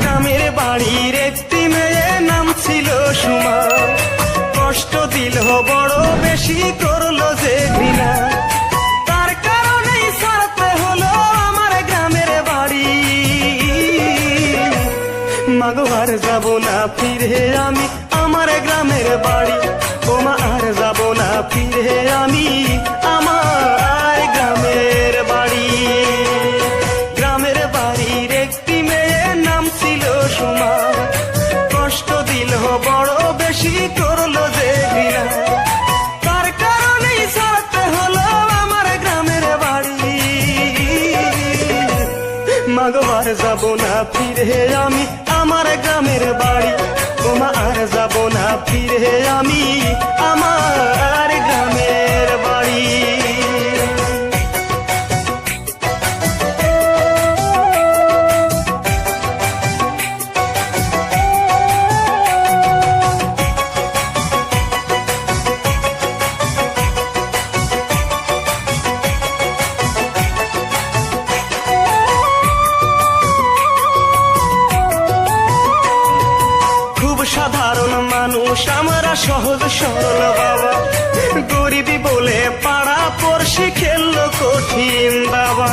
গ্রামের বাড়ির একটি মেয়ে নাম ছিল সুমা। কষ্ট দিল বড় বেশি করল যে ঘৃণা আমার গ্রামের বাড়ি। আর যাব না ফিরে আমি আমার গ্রামের বাড়ি। ওমা আর যাব না ফিরে আমি আমার সুমা কষ্ট দিল, বড় বেশি করল আমার গ্রামের বাড়ি। মাগো, আর যাব না ফিরে আমি আমার গ্রামের বাড়ি। ওমা যাব না ফিরে আমি আমার সহজ, সরল বাবা। গরিবি বলে পাড়া পড়শি খেললো কঠিন বাবা।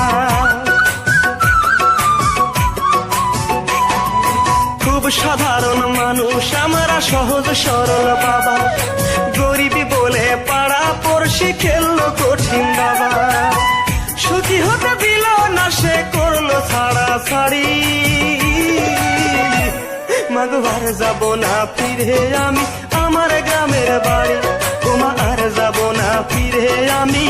খুব সাধারণ মানুষ, আমরা সহজ, সরল বাবা। গরিবি বলে পাড়া পড়শি খেললো কঠিন বাবা। সুখী হতে দিল না সে করল ছাড়া ছাড়ি। মাগো, আর যাব না ফিরে আমি। আমার গ্রামের বাড়ি। তোমার যাব না ফিরে আমি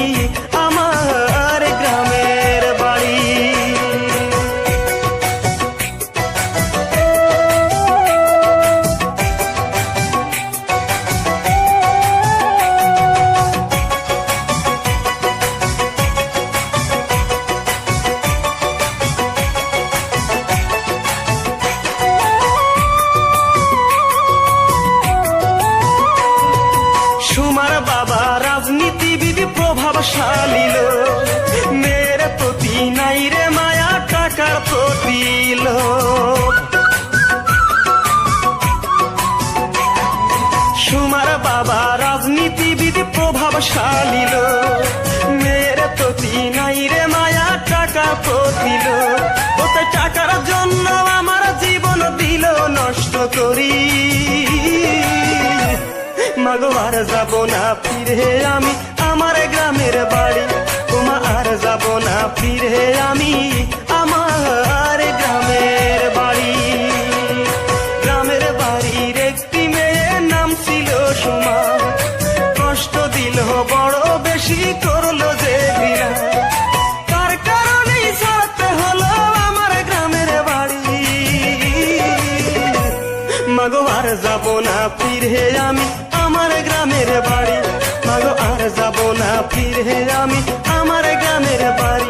লোক মেয়ের প্রতি নাই রে মায়া, টাকার প্রতি সুমার বাবা রাজনীতিবিদ, প্রভাবশালী মেয়ের প্রতি নাই রে মায়া টাকা প্রতি ওতে টাকার জন্য আমার জীবন দিল, নষ্ট করি। মাগো, আর যাব না ফিরে আমি। আমার গ্রামের বাড়ি তোমা আর যাব না ফিরে আমি আমার গ্রামের বাড়ি গ্রামের বাড়ির একটি মেয়ের নাম ছিল সুমা কষ্ট দিল বড় বেশি করল যে আমার গ্রামের বাড়ি যাব না ফিরে আমি আমার গ্রামের বাড়ি ফিরে আমি আমার গ্রামের বাড়ি।